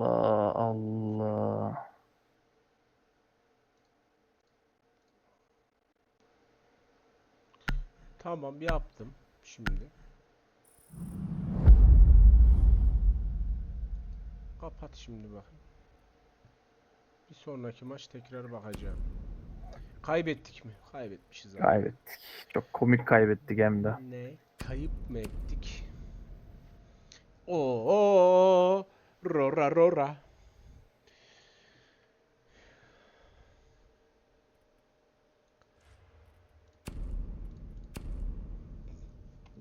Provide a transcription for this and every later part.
Allah Allah. Tamam yaptım şimdi. Kapat şimdi bakayım. Bir sonraki maç tekrar bakacağım. Kaybettik mi? Kaybetmişiz abi. Kaybettik. Çok komik kaybettik hem de. Ne? Kayıp mı ettik? Oo, rora rora.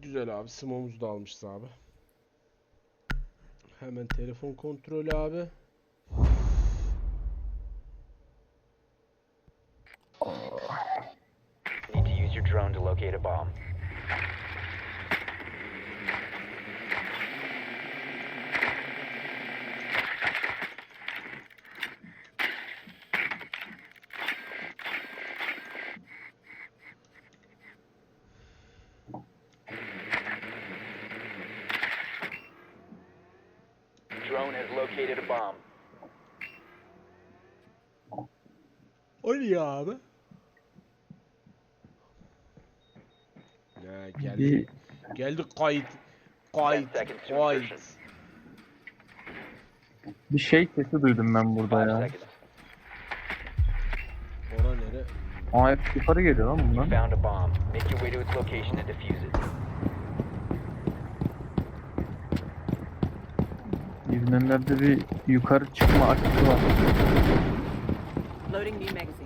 Güzel abi. Smoke'umuzu da almışız abi. Hemen telefon kontrolü abi. Need to use your drone to locate a bomb. Drone has located a bomb. Niye abi? Ne geldi. Geldi kayıt. Kayıt. Kayıt. bir şey sesi duydum ben burada ya. Ora nere? Aa hep yukarı geliyor lan bunlar. Found a bomb. Make your way to its location and defuse it. İzlenlerde bir yukarı çıkma açısı var. Loading new magazine.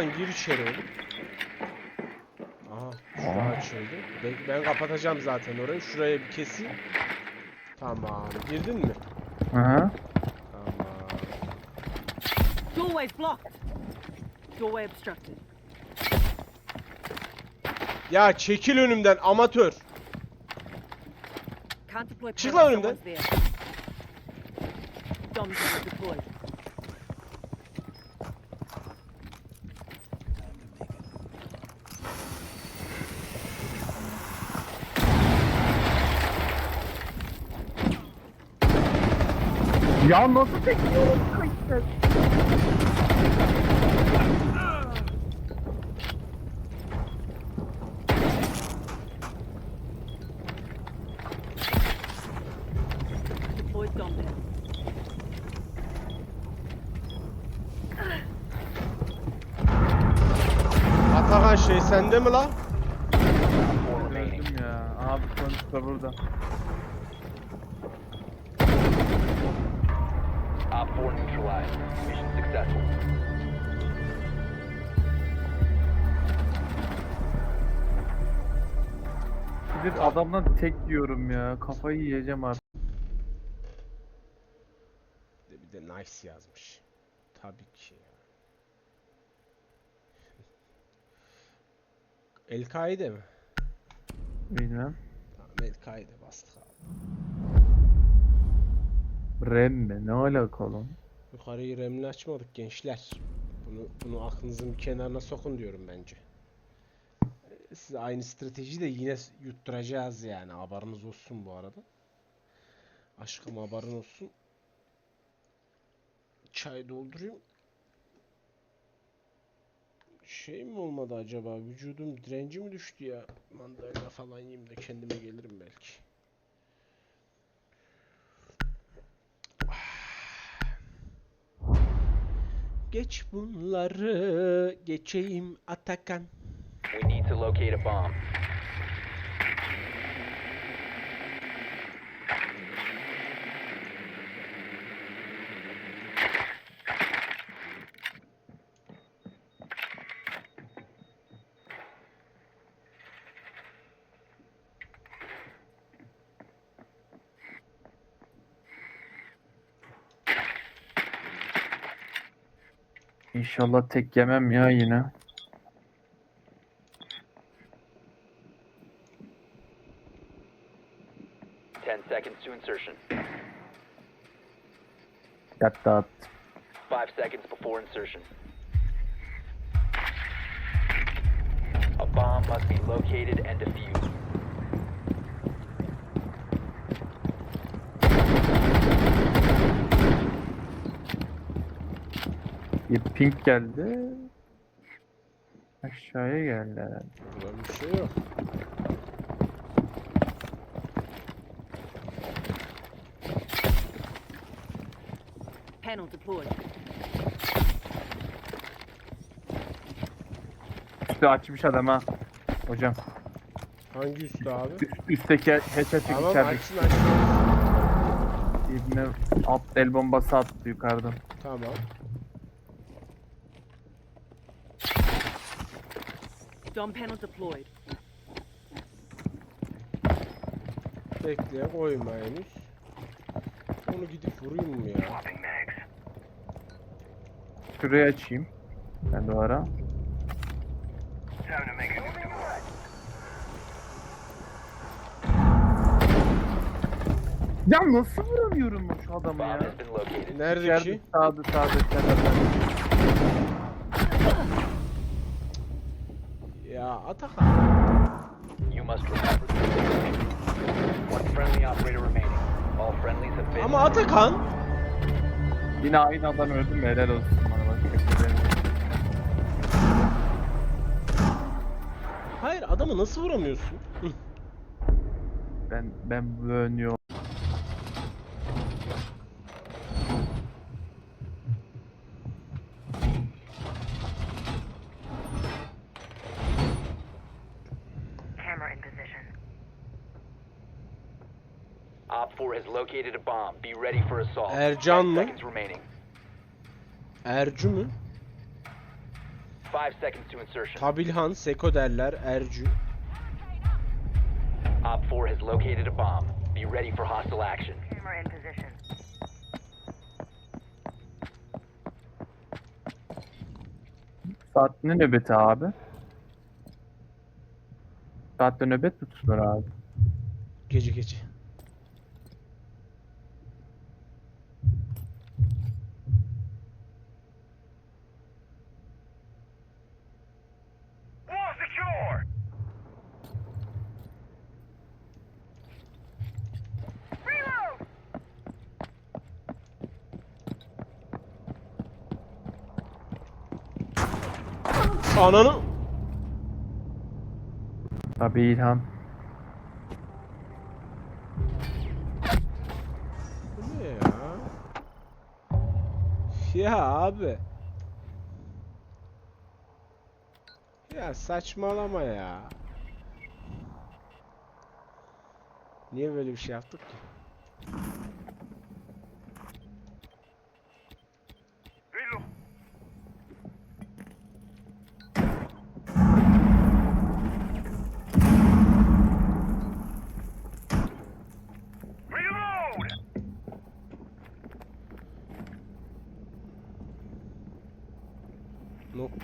Atakan gir içeri oğlum. Aha şura Aa. açıldı. Ben, ben kapatacağım zaten orayı. Şuraya bir keseyim. Tamam. Girdin mi? Aha. Tamam. Doorway's blocked. Doorway obstructed. Ya çekil önümden amatör. Can't deploy Çık lan önümden. someone's there. Drone deployed. Ya nasıl Dom there. Atakan şey sende mi remaining. Öldüm ya. Abi sonuçta burada. 4 neutralized. Mission successful. Bir adamdan tek yiyorum ya. Kafayı yiyeceğim artık. Bir de nice yazmış. Tabii ki ya. El-Kaide mi? Bilmem. Tamam El-Kaide bastık abi. Rem mi? Ne alaka lan? Yukarıyı remli açmadık gençler. Bunu, bunu aklınızın bir kenarına sokun diyorum bence. Size aynı stratejiyi de yine yutturacağız yani. Haberiniz olsun bu arada. Aşkım haberin olsun. Çay doldurayım. Şey mi olmadı acaba? Vücudum direnci mi düştü ya? Mandalina falan yiyeyim de kendime gelirim belki. Geç bunları, geçeyim Atakan. We need to locate a bomb. İnşallah tek yemem ya yine. Ten seconds to insertion. Yat dağıt. Five seconds before insertion. A bomb bomb must be located and defused. Bir pink geldi. Aşağıya geldi herhalde. Burada bir şey yok. Panel deployed. Üstü açmış adam ha. Hocam. Hangi üstü abi? Üst, üstteki headshot Tamam içeride. açsın açsın. İbne alt el bombası attı yukarıdan. Tamam. Dom panel deployed. Bekle koyma henüz. Onu gidip vurayım mı ya? Şurayı açayım. Ben de o ara. Ya nasıl vuramıyorum ben şu adamı ya? Nerede ki? sağda sağda kenarda. Ya Atakan. You must remember One friendly operator remaining. All friendlies have been. Ama Atakan. Yine aynı adam öldü mü helal olsun bana bak. Hayır adamı nasıl vuramıyorsun? Ben ben bölünüyor. Camera in position. Op 4 has located a bomb. Be ready for assault. Ercan 10 mı? seconds remaining. Ercü mü? 5 seconds to insertion. Tabilhan, Seko derler, Ercü. Op 4 has located a bomb. Be ready for hostile action. Camera in position. Saat ne nöbeti abi? Saatte nöbet mi tutulur abi? Gece gece. Ananı. Tabii İlhan. Bu ne ya? Ya abi. Ya saçmalama ya. Niye böyle bir şey yaptık ki?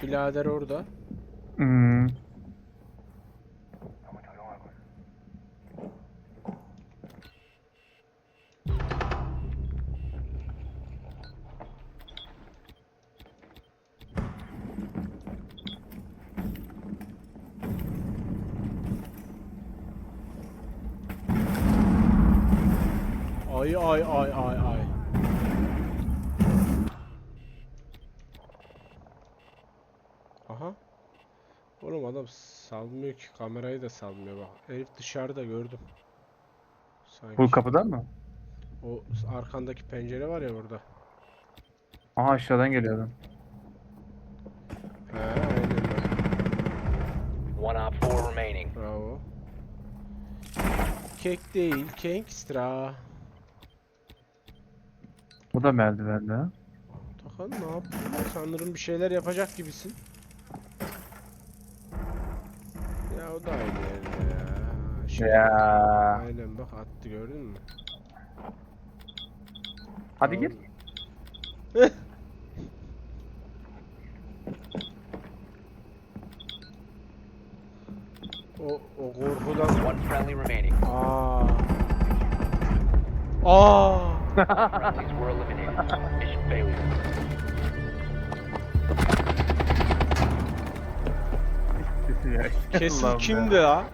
Nok birader orada. Hmm. Aha. Oğlum adam salmıyor ki kamerayı da salmıyor bak. Herif dışarıda gördüm. Sanki. Bu kapıdan mı? O arkandaki pencere var ya orada. Aha aşağıdan geliyor adam. He aynen bak. One Op 4 remaining. Bravo. Kek değil, Kengstra. Bu da merdivende. ha. Takan ne yaptın? Sanırım bir şeyler yapacak gibisin. Ya o da aynı yerde ya. Şey, Ya. Aynen bak attı gördün mü? Hadi gir. O, o korkudan... One friendly remaining. Aa. Aa. Friendlies were eliminated. Mission failure. Kesin Allah'ım kimdi ya.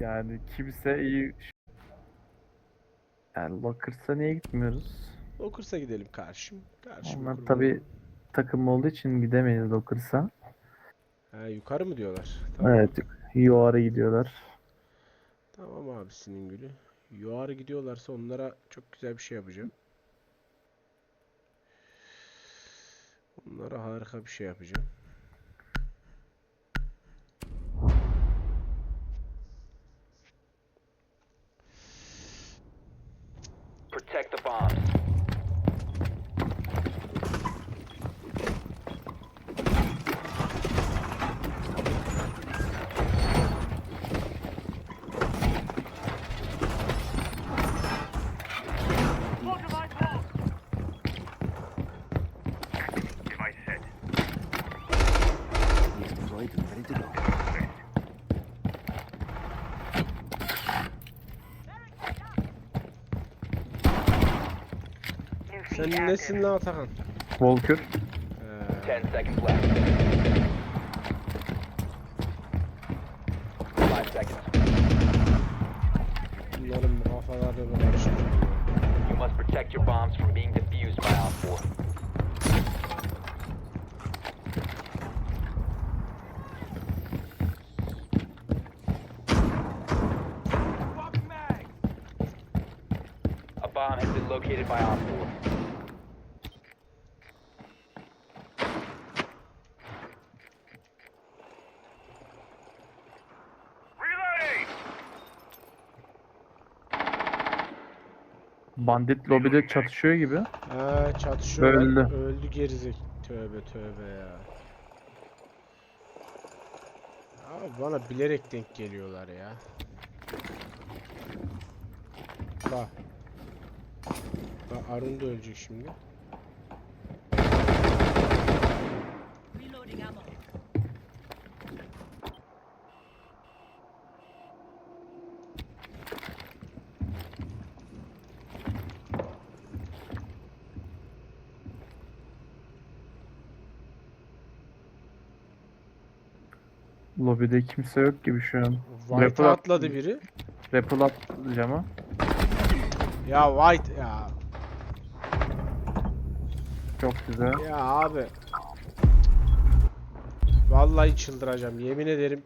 Yani kimse iyi... Yani Lockers'a niye gitmiyoruz? Lockers'a gidelim karşım. karşım Onlar tabi takım olduğu için gidemeyiz Lockers'a. Ha, yukarı mı diyorlar? Tamam. Evet yukarı gidiyorlar. Tamam abisinin gülü. Yukarı gidiyorlarsa onlara çok güzel bir şey yapacağım. Onlara harika bir şey yapacağım. Sen nesin lan Atakan? Volkür. Ee, 10 seconds left. 5 seconds. bunların kafaları da karışık. You must protect your bombs from being defused by Op 4. A bomb has been located by Op 4. Bandit lobide çatışıyor gibi. Ha çatışıyor. Öldü. Öldü gerizek. Tövbe tövbe ya. Abi bana bilerek denk geliyorlar ya. Bak. Bak Arun da ölecek şimdi. Reloading ammo. Lobide kimse yok gibi şu an. White Rappel atladı biri. Rappel atlayacağım ha. Ya White ya. Çok güzel. Ya abi. Vallahi çıldıracağım. Yemin ederim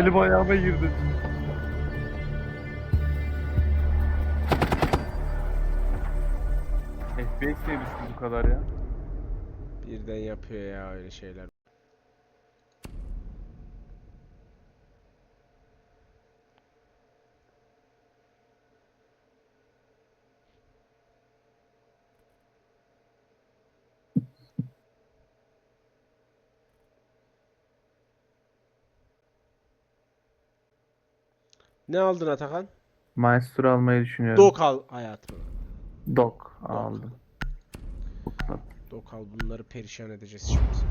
Elim ayağıma girdi. F5 diye düştü bu kadar ya. Birden yapıyor ya öyle şeyler. Ne aldın Atakan? Maestro almayı düşünüyorum. Dok al hayatım. Dok aldım. Dok al bunları perişan edeceğiz şimdi.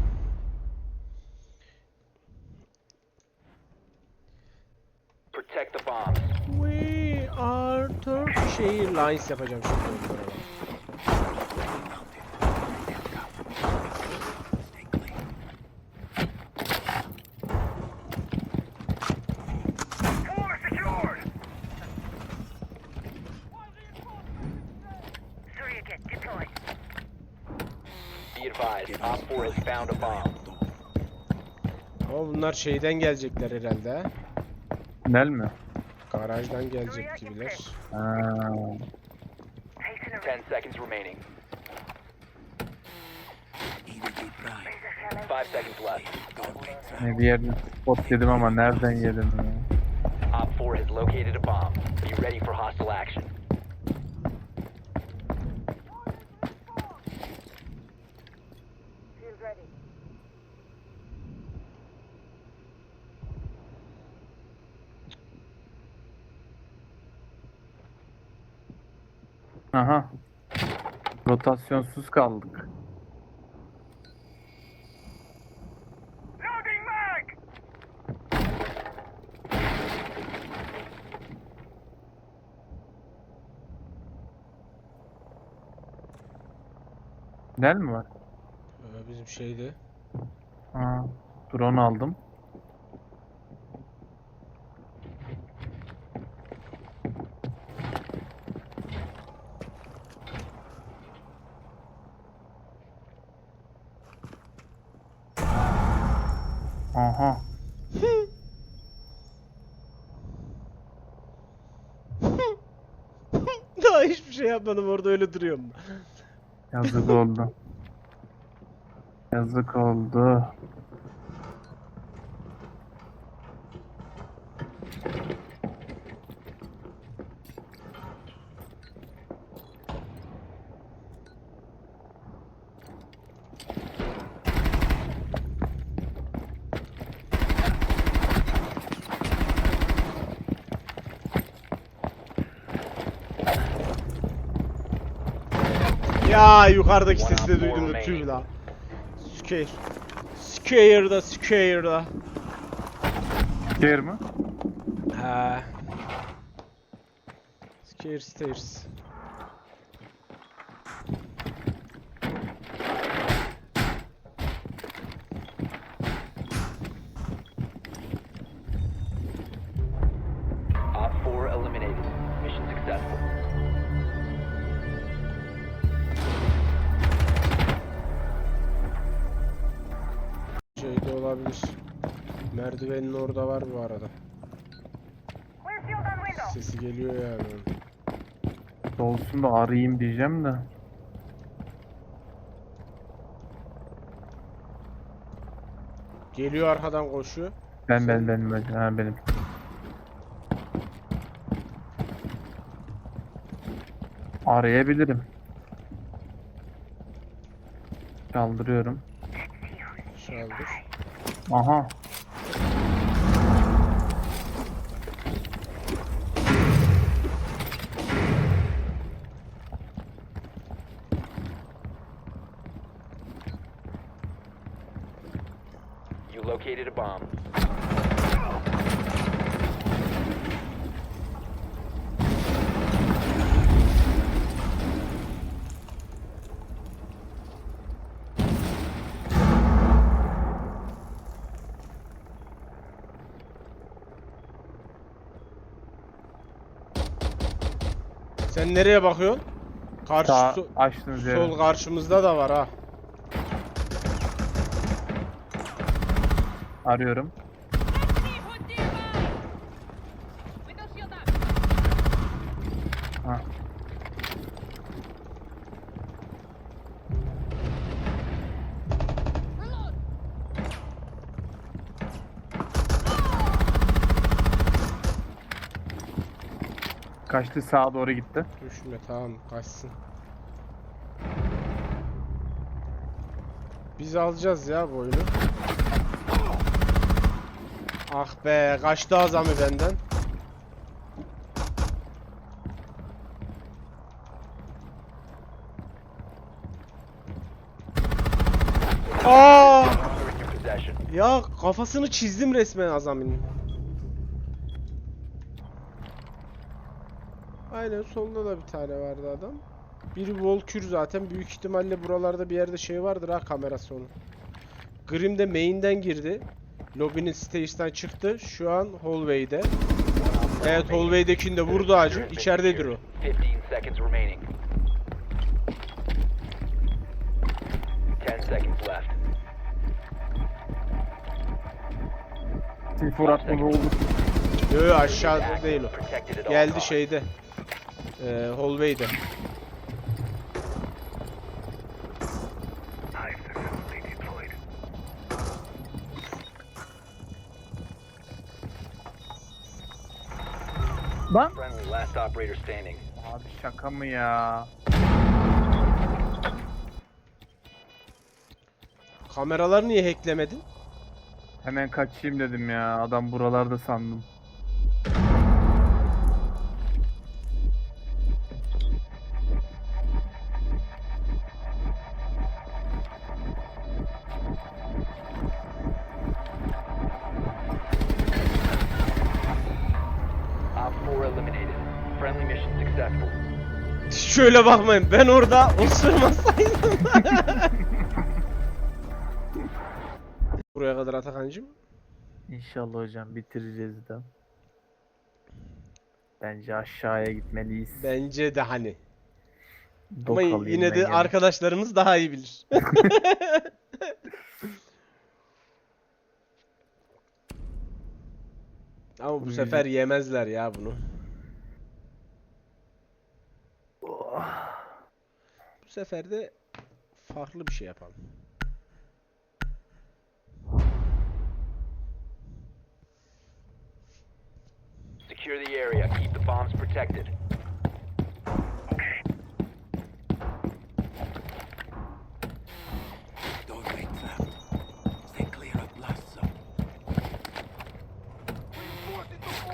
Protect the bombs. We are Turkish Airlines şey, yapacağım şimdi. found a bomb. Ama bunlar şeyden gelecekler herhalde. ha? Nel mi? Garajdan gelecek gibiler. Ha. Ne bir yerden spot yedim ama nereden yedim ya? Op 4 has located a bomb. Be ready for hostile action. Aha. Rotasyonsuz kaldık. Loading mag! Nel mi var? Ee, bizim şeyde. Ha. Drone aldım. Aha. Daha hiçbir şey yapmadım orada öyle duruyorum. Yazık oldu. Yazık oldu. Ya yukarıdaki sesi de duydum da remaining. la. Scare. Scare'da scare'da. Yer mi? Ha. Scare stairs. Merdivenin orada var bu arada. Sesi geliyor yani. onun. Olsun da arayayım diyeceğim de. Geliyor arkadan koşuyor. Ben ben benim ben ha benim. Arayabilirim. Kaldırıyorum. Çaldır. Aha. You located a bomb. Sen nereye bakıyorsun? Karşı Sağ so- açtınız sol karşımızda da var ha. Arıyorum. Kaçtı sağa doğru gitti. Düşme tamam kaçsın. Biz alacağız ya bu oyunu. Ah be kaçtı azami benden. Aa! Ya kafasını çizdim resmen Azami'nin. Aynen solda da bir tane vardı adam. Biri Volkür zaten büyük ihtimalle buralarda bir yerde şey vardır ha kamerası onun. Grim de main'den girdi. Lobby'nin stairs'ten çıktı. Şu an hallway'de. Evet hallway'dekini de vurdu acı. İçeridedir o. 15 seconds remaining. 10 seconds left. Silfor atmalı oldu. Yo aşağıda değil o. Geldi şeyde. Ee, hallway'de. Lan. Friendly, last operator standing. Abi şaka mı ya? Kameraları niye hacklemedin? Hemen kaçayım dedim ya. Adam buralarda sandım. Şöyle bakmayın ben orada osurmasaydım. Buraya kadar Atakan'cım. İnşallah hocam bitireceğiz de. Bence aşağıya gitmeliyiz. Bence de hani. Dok Ama yine de gene. arkadaşlarımız daha iyi bilir. Ama bu sefer yemezler ya bunu. Bu sefer de farklı bir şey yapalım. Secure the area. Keep the bombs protected. Doorway trapped. Stay clear of blast zone.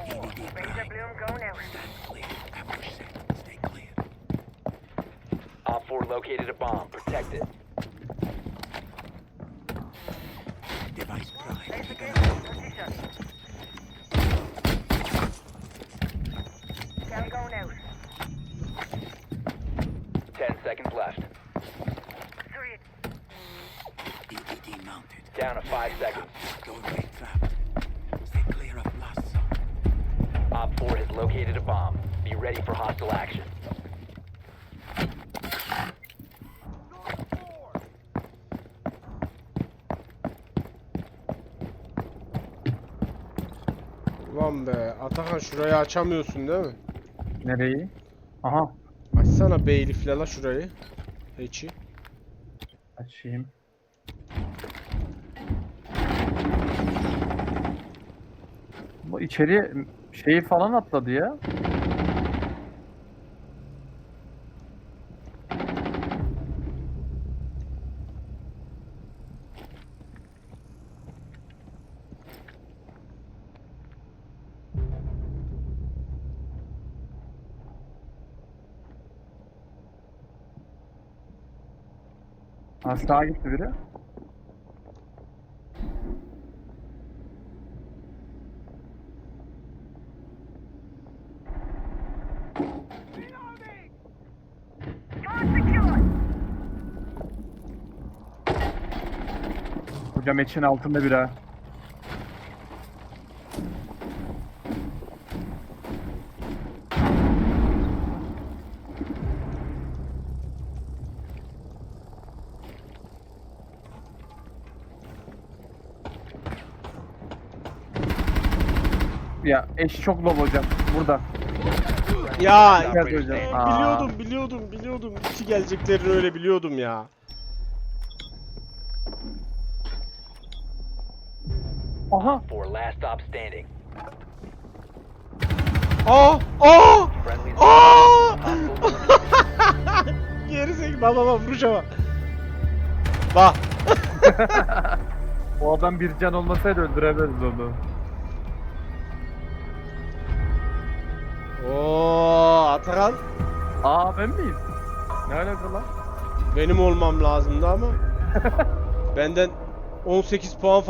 EDD Razor prime. bloom, go now. Stand clear. Ambush set. Stay clear. Op 4 located a bomb. Protect it. Device prime. Laser Beacon gate in position. Can go now. 10 seconds left. Three. EDD mounted. Down to 5 seconds. Doorway trapped. Stay clear of blast zone. Op 4 has located a bomb. Be ready for hostile action. Ulan be Atakan şurayı açamıyorsun değil mi? Nereyi? Aha. Açsana Beyli la şurayı. Hiçi. Açayım. Bu içeriye şeyi falan atladı ya. Ha gitti biri. İçin altında biri ha. Ya eş çok low hocam. Burada. Ya hocam. Aa. biliyordum biliyordum biliyordum. İki geleceklerini öyle biliyordum ya. Aha. 4 last stop standing. Aa! Aa! Friendlies Aa! Gerizekalı baba baba vuruş ama. Bak. O adam bir can olmasaydı öldüremezdi onu. Oo Atakan. Aa ben miyim? Ne alaka lan? Benim olmam lazımdı ama. Benden 18 puan